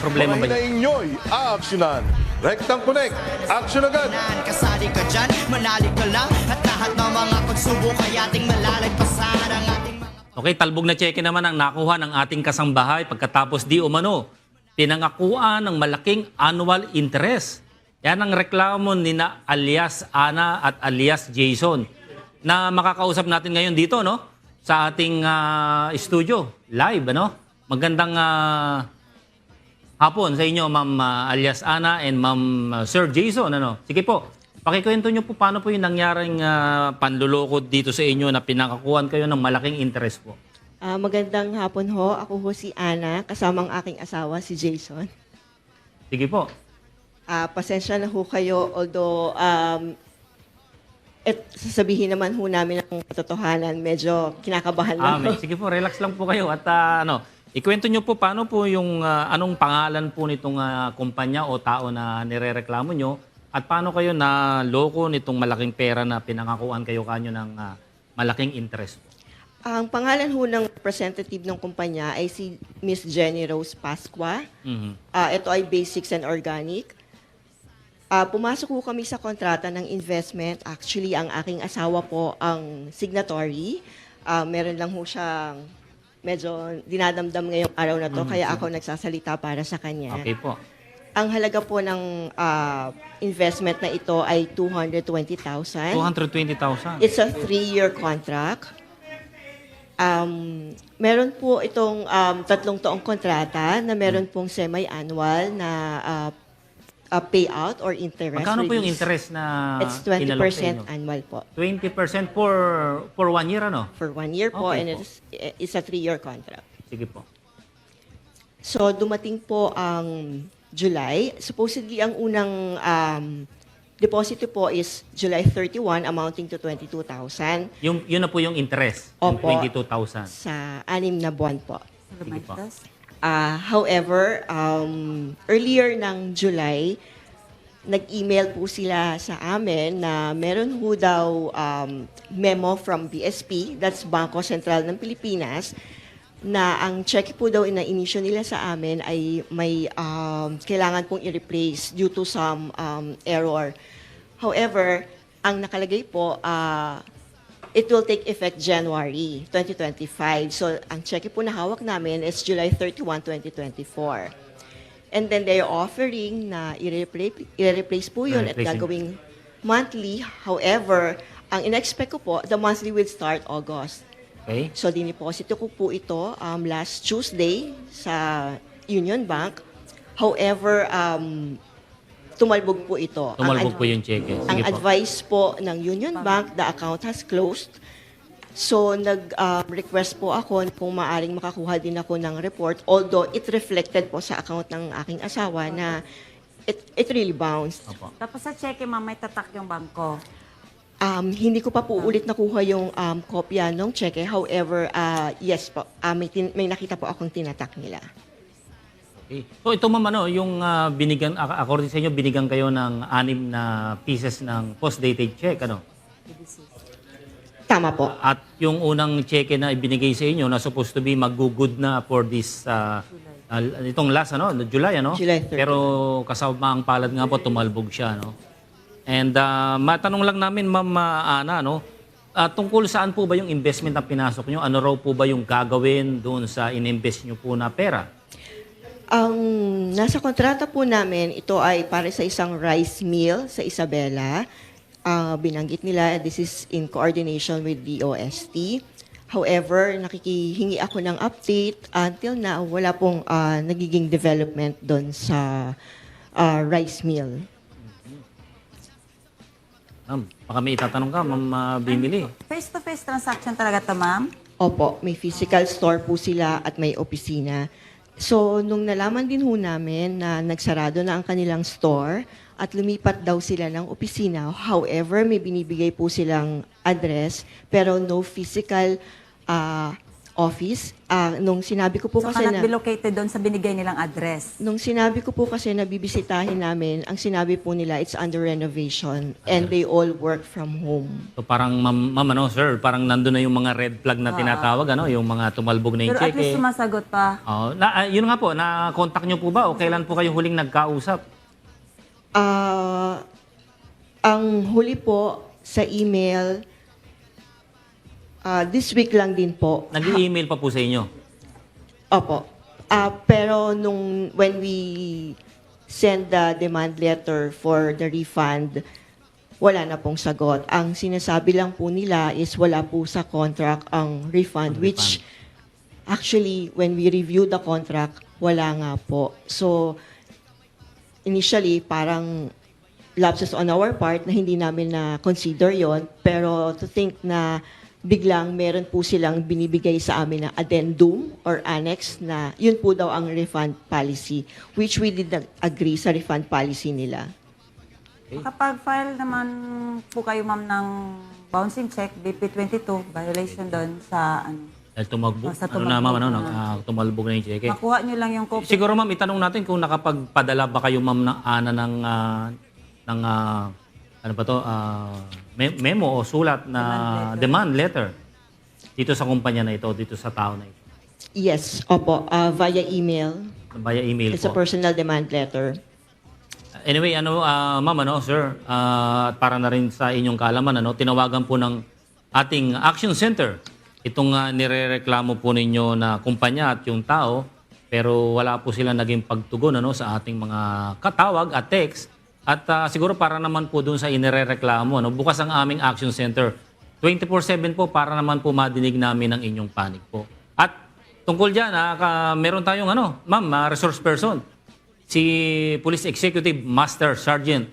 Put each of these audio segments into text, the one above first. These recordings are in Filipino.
Problema ba yun? inyo'y aaksyonan. Rectang Connect, action agad! Kasali ka dyan, manali ka lang At lahat ng mga pagsubok ay ating malalagpasan Ang ating mga Okay, talbog na cheque naman ang nakuha ng ating kasambahay pagkatapos di umano. Pinangakuan ng malaking annual interest. Yan ang reklamo ni na alias Ana at alias Jason na makakausap natin ngayon dito, no? Sa ating ah, studio, live, ano? Magandang ah, hapon sa inyo, Ma'am ah, alias Ana and Ma'am ah, Sir Jason, ano? Sige po, pakikwento nyo po paano po yung nangyaring ah, panluloko dito sa inyo na pinakakuhan kayo ng malaking interest po. Ah, magandang hapon ho. Ako ho si Ana, kasamang aking asawa si Jason. Sige po. Ah, pasensya na ho kayo, although um, et, sasabihin naman ho namin ang katotohanan, medyo kinakabahan Ah, lang ho. sige po, relax lang po kayo. At ah, ano, ikwento nyo po paano po yung, ah, anong pangalan po nitong ah, kumpanya o tao na nirereklamo nyo at paano kayo na loko nitong malaking pera na pinangakuan kayo kanyo ng ah, malaking interest po. Ang pangalan ho ng representative ng kumpanya ay si Miss Jenny Rose Pasqua. Mhm. Ah, ito ay Basics and Organic. Ah, pumasok ho kami sa kontrata ng investment. Actually, ang aking asawa po ang signatory. Ah, meron lang ho siyang medyo dinadamdam ngayong araw na to, kaya ako nagsasalita para sa kanya. Okay po. Ang halaga po ng ah, investment na ito ay 220,000. 220,000. It's a three-year contract. Um, meron po itong um, tatlong taong kontrata na meron pong semi-annual na ah, ah, payout or interest. Magkano po yung release. interest na It's inalok sa 20% inyo? annual po 20% for for one year ano? for one year po Okay and po. it's, it's a three-year contract. Sige po. So, dumating po ang July. Supposedly, ang unang um, deposito po is July 31 amounting to 22,000 Yung yun na po yung interest, yung Opo. 22,000. sa anim na buwan po. Sige po. Ah, however, um, earlier ng July, nag-email po sila sa amin na meron ho daw um, memo from BSP, that's Bangko Sentral ng Pilipinas, na ang check po daw na inisyo nila sa amin ay may um, kailangan pong i-replace due to some um, error. However, ang nakalagay po, ah, it will take effect January 2025. So, ang check po na hawak namin is July 31, 2024. And then they're offering na i-replace, i-replace po yun at gagawing monthly. However, ang in-expect ko po, the monthly will start August. Okay? So, diniposito ko po ito um, last Tuesday sa Union Bank. However, um, tumalbog po ito. Ang Tumalbog ad- po yung cheque. ang Sige po. advice po ng Union Bank, the account has closed. So, nag-request po ako kung maaring makakuha din ako ng report, although it reflected po sa account ng aking asawa na it, it really bounced. Opo. Tapos sa cheque, ma'am, may tatak yung bangko. Um, hindi ko pa po ulit nakuha yung um, kopya ng cheque. However, ah, yes po, ah, may, tin- may nakita po akong tinatak nila. Okay. So ito ma'am, ano, yung ah, binigyan, ac- according sa inyo, binigyan kayo ng anim na pieces ng post-dated check, ano? Tama po. At yung unang cheque na ibinigay sa inyo na supposed to be mag-good na for this, ah, ah, itong last, ano, July, ano? July 30. Pero kasama ang palad nga po, tumalbog siya, no? And ah, matanong lang namin, ma'am ah, Ana, no? Ah, tungkol saan po ba yung investment na pinasok nyo? Ano raw po ba yung gagawin doon sa in-invest nyo po na pera? Ang nasa kontrata po namin, ito ay para sa isang rice mill sa Isabela. Ah, binanggit nila, this is in coordination with DOST. However, nakikihingi ako ng update. Until now, wala pong ah, nagiging development doon sa ah, rice mill. Ma'am, baka may itatanong ka, ma'am ah, Bimili. Face-to-face transaction talaga to, ma'am? Opo, may physical store po sila at may opisina. So, nung nalaman din ho namin na nagsarado na ang kanilang store at lumipat daw sila ng opisina, however, may binibigay po silang address pero no physical ah, office. Ah, nung sinabi ko po So, kasi cannot na... be located doon sa binigay nilang address. Nung sinabi ko po kasi na bibisitahin namin, ang sinabi po nila, it's under renovation and they all work from home. So parang, ma'am, ma'am, ano, sir, parang nandun na yung mga red flag na tinatawag, ano, yung mga tumalbog na yung Pero at least sumasagot pa. Oh, na, ah, yun nga po, na-contact nyo po ba o kailan po kayo huling nagkausap? Ah, ang huli po sa email, ah, this week lang din po. Nag-email pa po sa inyo? Opo. Ah, pero nung when we send the demand letter for the refund, wala na pong sagot. Ang sinasabi lang po nila is wala po sa contract ang refund, Ang which actually, when we review the contract, wala nga po. So, initially, parang lapses on our part na hindi namin na consider yon pero to think na biglang meron po silang binibigay sa amin na addendum or annex na yun po daw ang refund policy which we did not agree sa refund policy nila. Kapag file naman po kayo ma'am ng bouncing check, BP22, violation doon sa ano. Dahil tumagbog, Oh, sa ano na ma'am, ano, nag- ah, tumalbog na yung cheque. Makuha nyo lang yung copy. Siguro ma'am, itanong natin kung nakapagpadala ba kayo ma'am ng ana ng ah, ng ah, ano ba to? ah, me- memo o sulat na demand letter. dito sa kumpanya na ito, dito sa tao na ito. Yes, opo, ah, via email. Via email It's a po. personal demand letter. Anyway, ano, ah, ma'am, ano, sir, ah, para na rin sa inyong kaalaman, ano, tinawagan po ng ating Action Center itong uh, nirereklamo po ninyo na kumpanya at yung tao, pero wala po sila naging pagtugon ano, sa ating mga katawag at text. At ah, siguro para naman po dun sa inirereklamo, ano, bukas ang aming Action Center. 24-7 po para naman po madinig namin ang inyong panig po. At tungkol dyan, ah, ka- meron tayong ano, ma'am, ah, resource person. Si Police Executive Master Sergeant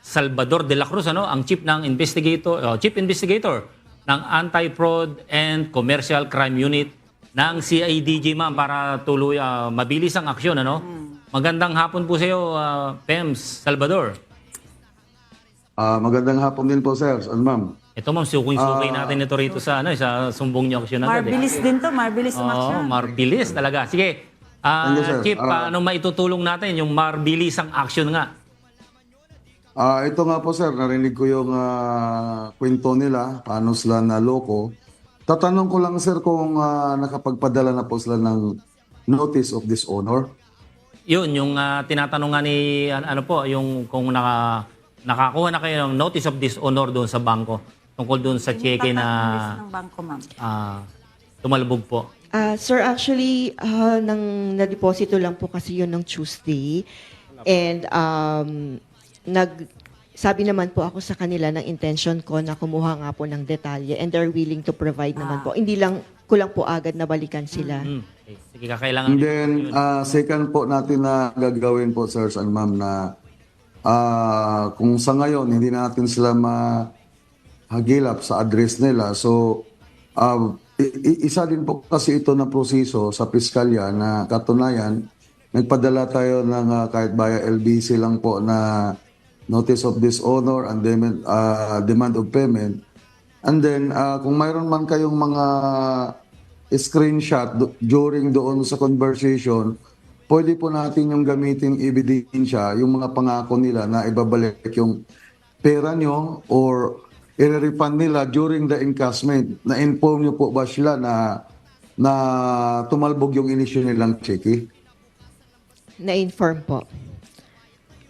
Salvador de la Cruz ano? Ang chief ng investigator oh, chief investigator ng Anti-Fraud and Commercial Crime Unit ng CIDG ma'am para tuloy ah, mabilis ang aksyon ano magandang hapon po sa iyo ah, Pems Salvador Ah, magandang hapon din po, sir. Ano, ma'am? ito ma'am sukuy-sukuy natin ito rito sa ano sa sumbong niyo aksyon agad eh. Marbilis din to, marbilis Oo, umaksyon. marbilis talaga sige Ah, Thank you, sir. Chief, Ah, paano maitutulong natin yung marbilis ang aksyon nga? Ah, ito nga po, sir. Narinig ko yung ah, kwento nila, paano sila naloko. Tatanong ko lang, sir, kung ah, nakapagpadala na po sila ng notice of dishonor. Yun, yung ah, tinatanong nga ni, an- ano po, yung kung naka, nakakuha na kayo ng notice of dishonor doon sa bangko tungkol doon sa cheque na ng bangko, ma'am. ah, tumalbog po. Ah, sir, actually, ah, nang na-deposito lang po kasi yun ng Tuesday. And um, nag, sabi naman po ako sa kanila ng intention ko na kumuha nga po ng detalye and they're willing to provide naman po. Hindi lang, ko lang po agad na balikan sila. Hmm. Okay. Sige, kakailangan. And then, ah, second po natin na gagawin po, sir and ma'am, na ah, kung sa ngayon, hindi natin sila mahagilap sa address nila. So, i- i- isa din po kasi ito na proseso sa piskalya na katunayan, nagpadala tayo ng ah, kahit via LBC lang po na notice of dishonor and demand, ah, demand of payment. And then, ah, kung mayroon man kayong mga screenshot do- during doon sa conversation, pwede po natin yung gamitin ebidensya, yung mga pangako nila na ibabalik yung pera nyo or i-refund nila during the encashment. Na-inform nyo po ba sila na na tumalbog yung inisyo nilang cheque? Na-inform po.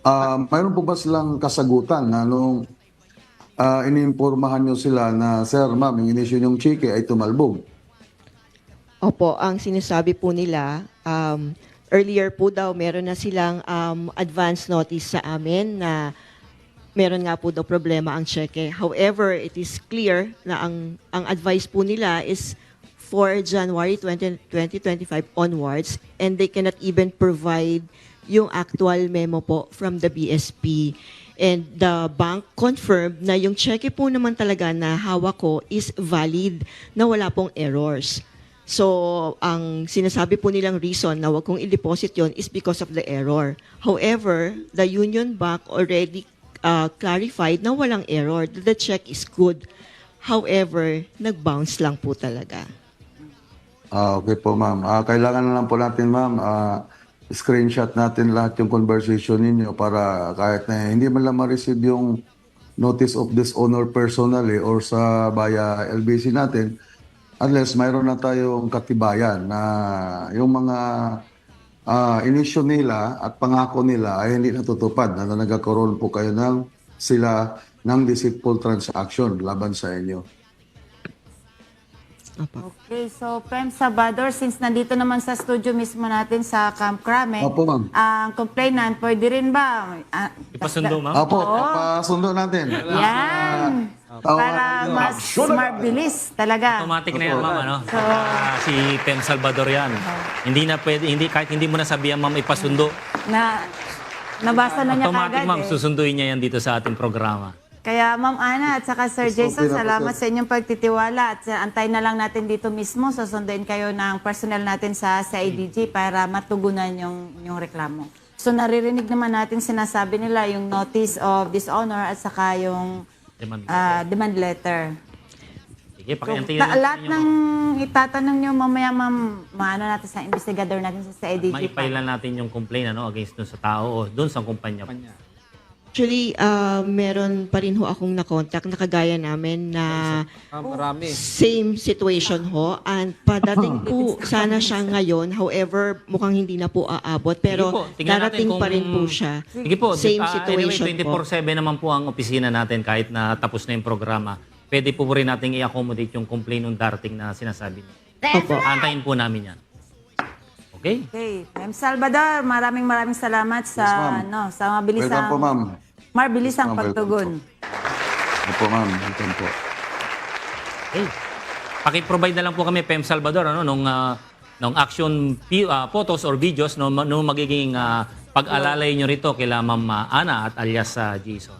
Ah, mayroon po ba silang kasagutan na nung ah, iniinformahan nyo sila na, Sir, ma'am, yung inisyo yung cheque ay tumalbog? Opo, ang sinasabi po nila, um, earlier po daw meron na silang um, advance notice sa amin na meron nga po daw problema ang cheque. However, it is clear na ang, ang advice po nila is for January 20, 2025 onwards and they cannot even provide yung actual memo po from the BSP. And the bank confirmed na yung cheque po naman talaga na hawak ko is valid, na wala pong errors. So, ang sinasabi po nilang reason na wag kong i-deposit yon is because of the error. However, the Union Bank already uh, clarified na walang error, the check is good. However, nag-bounce lang po talaga. Ah, okay po, ma'am. Ah, kailangan na lang po natin, ma'am, ah, screenshot natin lahat yung conversation ninyo para kahit na hindi man lang ma-receive yung notice of dishonor personally or sa via LBC natin, unless mayroon na tayong katibayan na yung mga ah, inisyo nila at pangako nila ay hindi natutupad na nagkakaroon po kayo ng sila ng deceitful transaction laban sa inyo. Okay, so Prem Salvador, since nandito naman sa studio mismo natin sa Camp Crame, Opo, ma'am. ang complainant, pwede rin ba? ah, Ipasundo, ma'am? Apo, pasundo natin. Yan. Para mas mabilis talaga. Automatic na yan, ma'am. Ano? Ah, si Tem Salvador yan. Hindi na pwede, hindi, kahit hindi mo na sabihan, ma'am, ipasundo. Na, nabasa na niya Automatic, kagad ma'am, eh. susunduin niya yan dito sa ating programa. Kaya Ma'am Ana at saka Sir Yes, Jason, okay na po, salamat sir. sa inyong pagtitiwala at antayin na lang natin dito mismo. Susunduin kayo ng personnel natin sa, sa ADG para matugunan yung, yung reklamo. So naririnig naman natin sinasabi nila yung notice of dishonor at saka yung Demand. ah, demand letter. Sige, So, pakiantayin ta- natin lahat yung ng itatanong nyo mamaya, ma'am, maano natin sa investigador natin sa, sa ADG. pa. maipailan natin yung complaint ano, against dun sa tao o dun sa kumpanya. Actually, ah, meron pa rin ho akong na-contact na kagaya namin na marami. same situation ho. And padating po sana siya ngayon. However, mukhang hindi na po aabot. Pero Sige po, tingnan natin darating kung- pa rin po siya. Sige po, Same ah, situation anyway, po. 24-7 naman po ang opisina natin kahit na tapos na yung programa. Pwede po rin natin i-accommodate yung complaint ng darating na sinasabi niyo. Opo. Antayin po namin yan. Okay? Okay. Ma'am Salvador, maraming maraming salamat sa, Yes, ma'am. ano, sa mabilisang, Welcome po, ma'am. mabilisang Ma'am, welcome pagtugon. Opo, ma'am. Welcome po. Okay. Paki-provide na lang po kami PM Salvador ano nung ah, nung action pi- ah, photos or videos no, no magiging ah, pag-alalay nyo rito kila Ma'am ah, Ana at alias sa Jason.